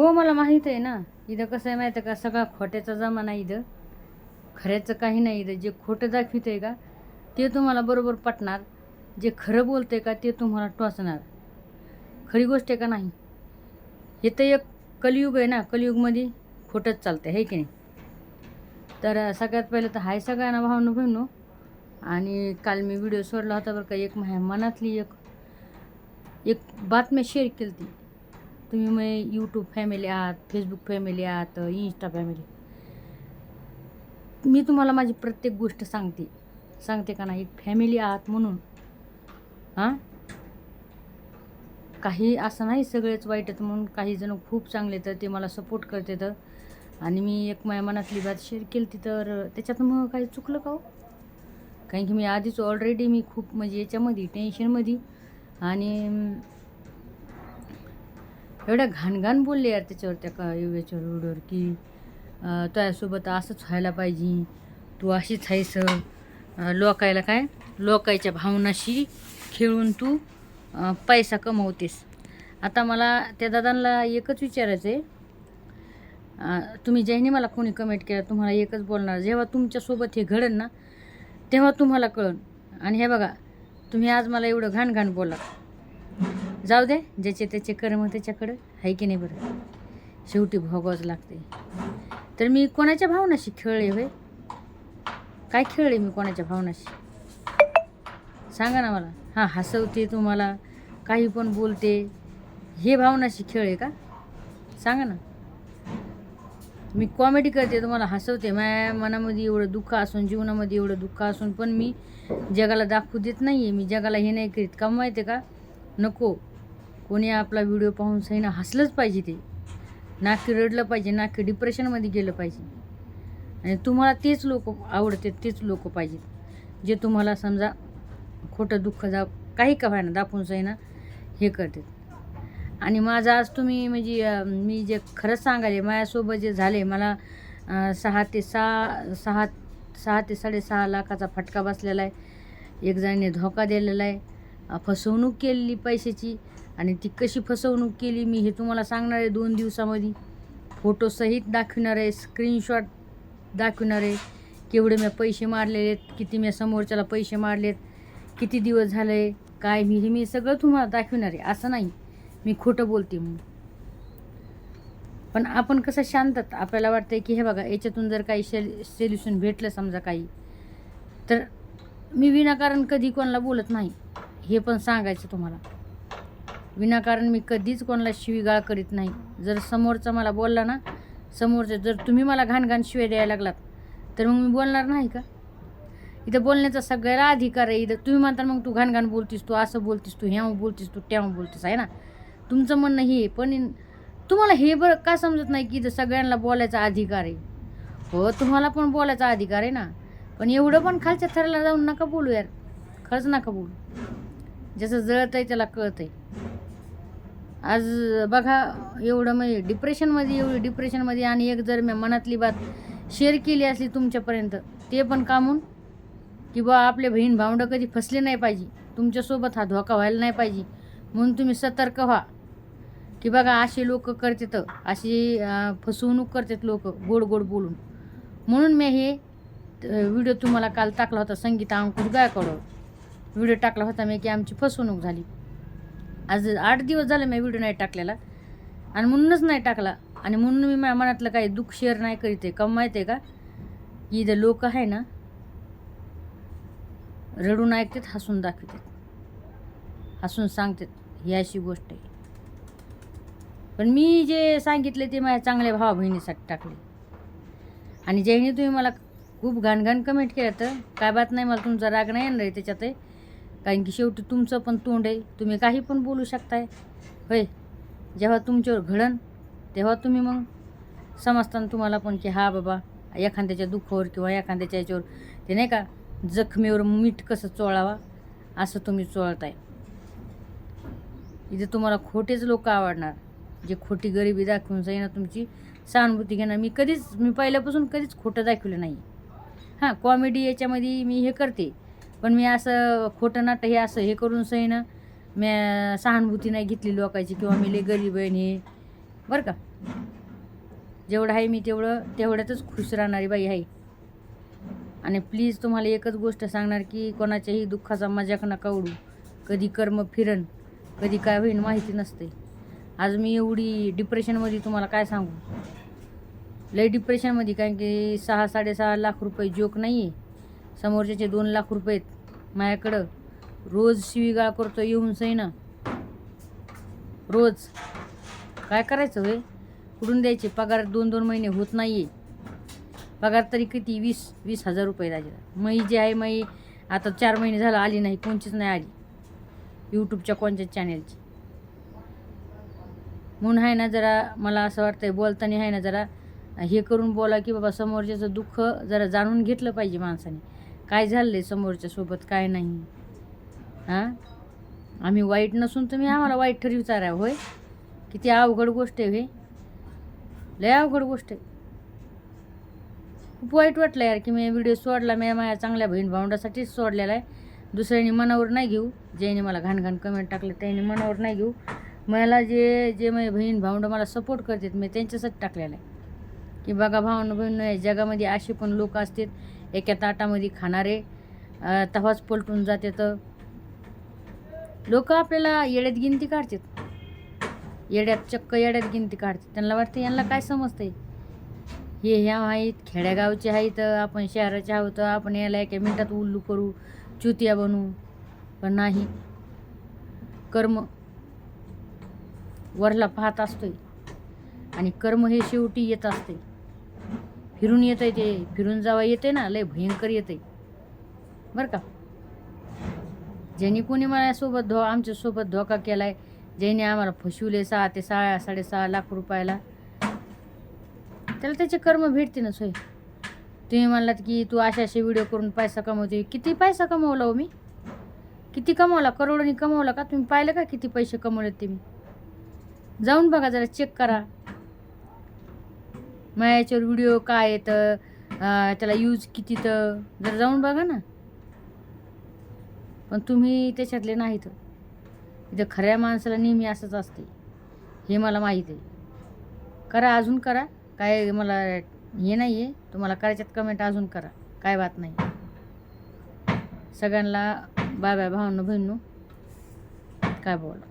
हो मला माहीत आहे ना. इथं कसं आहे माहीत आहे का? सगळा खोट्याचा जमाना इथं. खऱ्याचं काही नाही इथं. जे खोटं दाखवित आहे का ते तुम्हाला बरोबर पटणार. जे खरं बोलते का ते तुम्हाला टोचणार. खरी गोष्ट आहे का नाही? हे तर एक कलियुग आहे ना. कलियुगमध्ये खोटंच चालतं आहे की नाही? तर सगळ्यात पहिलं तर हाय सगळ्यांना भावनं बहिणो हो. आणि काल मी व्हिडिओ सोडला होता बरं का एक माझ्या मनातली एक एक बातम्या शेअर केली ती तुम्ही मग यूट्यूब फॅमिली आहात फेसबुक फॅमिली आहात इंस्टा फॅमिली मी तुम्हाला माझी प्रत्येक गोष्ट सांगते. सांगते का नाही? एक फॅमिली आहात म्हणून. हां? काही असं नाही सगळेच वाईट आहेत म्हणून काही जण खूप चांगले तर ते मला सपोर्ट करते तर. आणि मी एक माझ्या मनातली बात शेअर केली ती तर त्याच्यात मग काही चुकलं का हो? कारण की मी आधीच ऑलरेडी मी खूप म्हणजे याच्यामध्ये टेन्शनमध्ये आणि एवढ्या घाणघाण बोलले यार त्याच्यावर त्या का याच्यावर व्हिडिओवर की अं, तुझ्यासोबत असंच व्हायला पाहिजे तू अशीच आहेस लोकायला काय लोकायच्या भावनाशी खेळून तू पैसा कमवतेस. आता मला त्या दादांना एकच विचारायचं आहे तुम्ही ज्याने मला कोणी कमेंट केला तुम्हाला एकच बोलणार जेव्हा तुमच्यासोबत हे घडन ना तेव्हा तुम्हाला कळन. आणि हे बघा तुम्ही आज मला एवढं घाण घाण बोला जाऊ दे ज्याचे त्याचे कर्म त्याच्याकडं आहे की नाही बरं? शेवटी भोगावंच लागते. तर मी कोणाच्या भावनाशी खेळले होय? काय खेळले मी कोणाच्या भावनाशी? सांगा ना मला. हां हसवते तुम्हाला काही पण बोलते हे भावनाशी खेळ आहे का? सांगा ना. मी कॉमेडी करते तुम्हाला हसवते. माझ्या मनामध्ये एवढं दुःख असून जीवनामध्ये एवढं दुःख असून पण मी जगाला दाखवू देत नाही आहे मी जगाला हे नाही करीत. का माहिती आहे का? नको. कोणी आपला व्हिडिओ पाहून सही ना हसलंच पाहिजे ते. नाकी रडलं पाहिजे नाकी डिप्रेशनमध्ये गेलं पाहिजे. आणि तुम्हाला तेच लोक आवडते तेच लोक पाहिजेत जे तुम्हाला समजा खोटं दुःख जा काही का व्हायना दाखवून सही हे करते आणि माझं आज तुम्ही म्हणजे मी जे खरंच सांगायले माझ्यासोबत जे झाले मला सहा ते सहा सहा सहा ते साडेसहा लाखाचा फटका बसलेला आहे. एक जणाने धोका दिलेला आहे. फसवणूक केलेली पैशाची. आणि ती कशी फसवणूक केली मी हे तुम्हाला सांगणार आहे दोन दिवसामध्ये. फोटोसहित दाखविणार आहे स्क्रीनशॉट दाखविणार आहे. केवढे मी पैसे मारलेले आहेत किती मी समोरच्याला पैसे मारलेत किती दिवस झाले काय मी हे मी सगळं तुम्हाला दाखविणार आहे असं नाही. मी खोटं बोलते म्हणून. पण आपण कसं शांतात आपल्याला वाटतंय की हे बघा याच्यातून जर काही शे सोल्युशन भेटलं समजा काही तर मी विनाकारण कधी कोणाला बोलत नाही हे पण सांगायचं तुम्हाला. विनाकारण मी कधीच कोणाला शिवीगाळ करीत नाही. जर समोरचा मला बोलला ना समोरचं जर तुम्ही मला घाणघाण शिवे द्यायला लागलात तर मग मी बोलणार नाही का? इथं बोलण्याचा सगळ्याला अधिकार आहे. इथं तुम्ही म्हणता मग तू घाणघाण बोलतीस तू असं बोलतीस तू ह्या बोलतीस तू त्या बोलतीस आहे ना? तुमचं म्हणणं हे पण तुम्हाला हे बरं का समजत नाही की इथं सगळ्यांना बोलायचा अधिकार आहे? हो तुम्हाला पण बोलायचा अधिकार आहे ना? पण एवढं पण खालच्या थराला जाऊन नका बोलू यार. खरंच नका बोलू. जसं जळत आहे त्याला कळत आहे आज बघा एवढं म्हणजे डिप्रेशनमध्ये एवढी डिप्रेशनमध्ये आणि एक जर मी मनातली बात शेअर केली असली तुमच्यापर्यंत ते पण कामून की बा आपले बहीण भावंडं कधी फसले नाही पाहिजे. तुमच्यासोबत हा धोका व्हायला नाही पाहिजे. म्हणून तुम्ही सतर्क व्हा. की बघा असे लोक करतात अशी फसवणूक करतात लोक गोड गोड बोलून. म्हणून मी हे व्हिडिओ तुम्हाला काल टाकला होता संगीता अंकुश गायकडं व्हिडिओ टाकला होता मी की आमची फसवणूक झाली. आज आठ दिवस झाले मी व्हिडिओ नाही टाकलेला. आणि म्हणूनच नाही टाकला. आणि म्हणून मी माझ्या मनातलं काही दुःख शेअर नाही करीत आहे. का माहिती आहे का? की इथं लोक आहे ना रडून ऐकतात हसून दाखवतात. हसून सांगतात ही अशी गोष्ट आहे. पण मी जे सांगितले ते माझ्या चांगल्या भावा बहिणीसाठी टाकले. आणि ज्याने तुम्ही मला खूप घाणघाण कमेंट केलं तर काय बात नाही मला तुमचा राग नाही येणार आहे त्याच्यात कारण की शेवटी तुमचं पण तोंड आहे. तुम्ही काही पण बोलू शकताय. होय. जेव्हा तुमच्यावर घडण तेव्हा तुम्ही मग समजताना तुम्हाला पण की हा बाबा एखाद्याच्या दुःखावर किंवा एखाद्याच्या याच्यावर. ते नाही का जखमीवर मीठ कसं चोळावा असं तुम्ही चोळताय. इथे तुम्हाला खोटेच लोक आवडणार. जे खोटी गरिबी दाखवून जाईना तुमची सहानुभूती घेणार. मी कधीच मी पहिल्यापासून कधीच खोटं दाखवलं नाही. हां कॉमेडी याच्यामध्ये मी हे करते. पण मी असं खोटं नाटं हे असं हे करून सईनं मी सहानुभूती नाही घेतली लोकांची किंवा मी लय गरीब आहे हे. बरं का? जेवढं आहे मी तेवढं तेवढ्यातच खुश राहणारी बाई आहे. आणि प्लीज तुम्हाला एकच गोष्ट सांगणार की कोणाच्याही दुःखाचा मजाक नका उडू. कधी कर्म फिरण कधी काय होईल माहिती नसते. आज मी एवढी डिप्रेशनमध्ये तुम्हाला काय सांगू? लय डिप्रेशनमध्ये कारण की सहा साडेसहा लाख रुपये जोक नाही आहे समोरच्याचे दोन लाख रुपये आहेत. माझ्याकडं रोज शिवीगाळ करतो येऊन सही ना. रोज. काय करायचं होय? कुठून द्यायचे? पगार दोन दोन महिने होत नाही आहे पगार तरी किती? वीस वीस हजार रुपये द्यायचे मई जे आहे मई आता चार महिने झालं आली नाही कोणचीच नाही आली. यूट्यूबच्या कोणत्याच चॅनेलची म्हणून आहे ना जरा मला असं वाटतंय बोलताना आहे ना जरा हे करून बोला की बाबा समोरच्याचं दुःख जरा जाणून घेतलं पाहिजे माणसाने. काय झालं आहे समोरच्या सोबत काय नाही. हां? आम्ही वाईट नसून तुम्ही आम्हाला वाईट ठरविचारा होय? किती अवघड गोष्ट आहे हे लय अवघड गोष्ट आहे. खूप वाईट वाटलं यार की मी व्हिडिओ सोडला मी माझ्या चांगल्या बहीण भावंडासाठीच सोडलेला आहे. दुसऱ्याने मनावर नाही घेऊ. ज्याने मला घाणघाण कमेंट टाकले त्याने मनावर नाही घेऊ. मला जे जे माझे बहीण भावंड मला सपोर्ट करतात मी त्यांच्यासाठी टाकलेलं आहे. की बघा भावंड बहीण जगामध्ये असे पण लोक असतात एका ताटामध्ये खाणारे तवाच पलटून जाते तर. लोक आपल्याला येड्यात गिनती काढतात. येड्यात चक्क येड्यात गिनती काढतात. त्यांना वाटतं यांना काय समजतंय? हे ह्या आहेत खेड्यागावचे आहेत आपण शहराचे आहोत आपण याला एका मिनटात उल्लू करू चुतिया बनवू पण नाही. कर्म वरला पाहत असतोय. आणि कर्म हे शेवटी येत असते फिरून येत आहे ते. फिरून जावा येते ना लय भयंकर येते बरं का? ज्यांनी कोणी माझ्यासोबत धो आमच्यासोबत धोका केला आहे ज्यांनी आम्हाला फसवले सहा ते सहा साडेसहा लाख रुपयाला त्याला त्याचे कर्म भेटते ना सोय. तुम्ही म्हणलात की तू असे असे व्हिडिओ करून पैसा कमवते किती पैसा कमवला हो मी? किती कमवला? करोडोनी कमवला का? तुम्ही पाहिलं का किती पैसे कमवलेत ते मी? जाऊन बघा जरा चेक करा. मग याच्यावर व्हिडिओ काय येतं? त्याला यूज किती तर जर जाऊन बघा ना. पण तुम्ही त्याच्यातले नाहीत. इथं खऱ्या माणसाला नेहमी असंच असते हे मला माहीत आहे. करा अजून करा. काय मला हे नाही आहे तुम्हाला करायच्यात कमेंट अजून करा. काय बात नाही. सगळ्यांना बाय बाय भावांनो बहिणू काय बोला